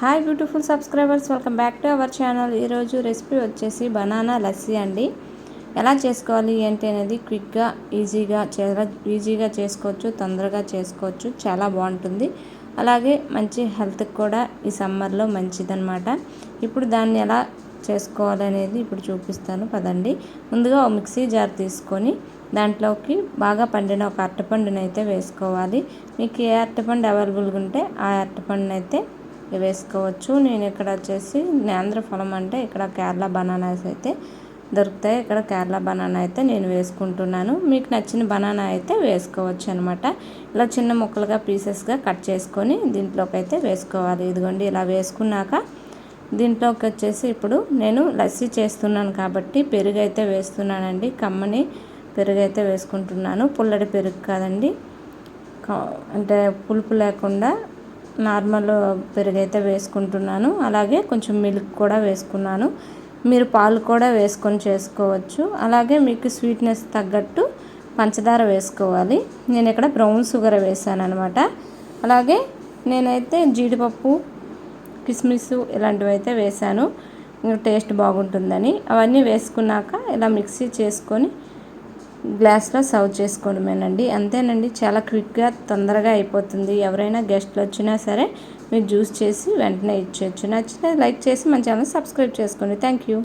Hi beautiful subscribers welcome back to our channel ఈరోజు recipe వచ్చేసి banana lassi అండి. ఎలా చేసుకోవాలి ఏంటి అనేది క్విక్గా ఈజీగా చాలా ఈజీగా చేసుకోవచ్చు తొందరగా చేసుకోవచ్చు. చాలా బాగుంటుంది. అలాగే మంచి హెల్త్కి కూడా ఈ సమ్మర్లో మంచిదన్నమాట. ఇప్పుడు దాన్ని ఎలా చేసుకోవాలనేది ఇప్పుడు చూపిస్తాను. పదండి. ముందుగా ఒక మిక్సీ జార్ తీసుకొని దాంట్లోకి బాగా పండిన ఒక అరటిపండునైతే వేసుకోవాలి. మీకు ఏ అరటిపండు అవైలబుల్గా ఉంటే ఆ అరటిపండునైతే వేసుకోవచ్చు. నేను ఇక్కడ వచ్చేసి నేంద్ర ఫలం అంటే ఇక్కడ కేరళ బనానాస్ అయితే దొరుకుతాయి. ఇక్కడ కేరళ బనానా అయితే నేను వేసుకుంటున్నాను. మీకు నచ్చిన బనానా అయితే వేసుకోవచ్చు అనమాట ఇలా చిన్న ముక్కలుగా పీసెస్గా కట్ చేసుకొని దీంట్లోకి అయితే వేసుకోవాలి. ఇదిగోండి ఇలా వేసుకున్నాక దీంట్లోకి వచ్చేసి ఇప్పుడు నేను లస్సీ చేస్తున్నాను కాబట్టి పెరుగు అయితే వేస్తున్నానండి. కమ్మని పెరుగు అయితే వేసుకుంటున్నాను. పుల్లడి పెరుగు కాదండి. అంటే పులుపు లేకుండా నార్మల్ పెరుగు అయితే వేసుకుంటున్నాను. అలాగే కొంచెం మిల్క్ కూడా వేసుకున్నాను. మీరు పాలు కూడా వేసుకొని చేసుకోవచ్చు. అలాగే మీకు స్వీట్నెస్ తగ్గట్టు పంచదార వేసుకోవాలి. నేను ఇక్కడ బ్రౌన్ షుగర్ వేసాను అనమాట అలాగే నేనైతే జీడిపప్పు కిస్మిస్ ఇలాంటివి అయితే వేసాను. టేస్ట్ బాగుంటుందని. అవన్నీ వేసుకున్నాక ఇలా మిక్సీ చేసుకొని గ్లాస్లో సర్వ్ చేసుకోవడమేనండి. అంతేనండి చాలా క్విక్గా తొందరగా అయిపోతుంది. ఎవరైనా గెస్ట్లు వచ్చినా సరే మీరు జ్యూస్ చేసి వెంటనే ఇచ్చేయచ్చు. నచ్చితే లైక్ చేసి మన ఛానల్ సబ్స్క్రైబ్ చేసుకోండి. Thank you.